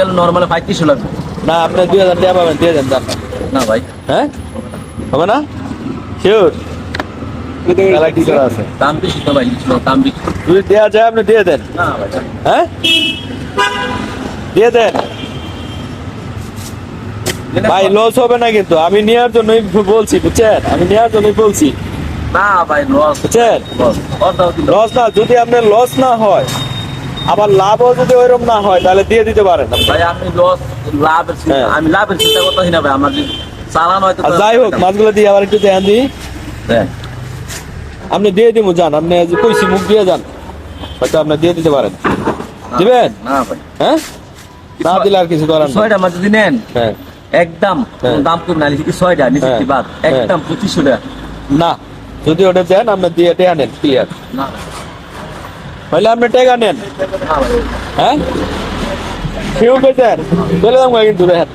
গেলে নর্মালে পঁয়ত্রিশশো লাগবে। না আপনি দুই হাজার পাবেন দিয়ে দেন না। ভাই। হ্যাঁ? হবে না? শিওর তাহলে কি করা আছে? দাম বেশি তো ভাই দাম বেশি। যদি দেওয়া যায় আপনি দিয়ে দেন। না ভাই হ্যাঁ? দিয়ে দেন। ভাই লস হবে না কিন্তু। আমি নেওয়ার জন্যই বলছি বুঝছেন? আমি নেওয়ার জন্যই বলছি। না ভাই লস বুঝছেন? লস লস না যদি আপনার লস না হয় আবার লাভও যদি ওইরকম না হয় তাহলে দিয়ে দিতে পারেন ভাই আমি লস লাভের চিন্তা হ্যাঁ। আমি লাভের চিন্তা করতেছি না ভাই আমার চালান হয়তো যাই হোক মাছগুলো দিয়ে আবার একটু ধ্যান দিই হ্যাঁ। আপনি দিয়ে দিব যান। আপনি আজ কইছি মুখ দিয়ে যান। হয়তো আপনি দিয়ে দিতে পারেন। দিবেন? না ভাই। হ্যাঁ? না দিলে আর কিছু করার। ছয়টা মাছ যদি নেন হ্যাঁ। একদম হ্যাঁ। দাম কম না লিখি ছয়টা হ্যাঁ। বাদ। একদম পঁচিশশো টাকা। না যদি ওটা দেন আপনি দিয়ে নেন ক্লিয়ার না হইলে আপনি টেকা নেন। হ্যাঁ? কেউ পেয়েছেন চলে যাব কিন্তু দেখেন।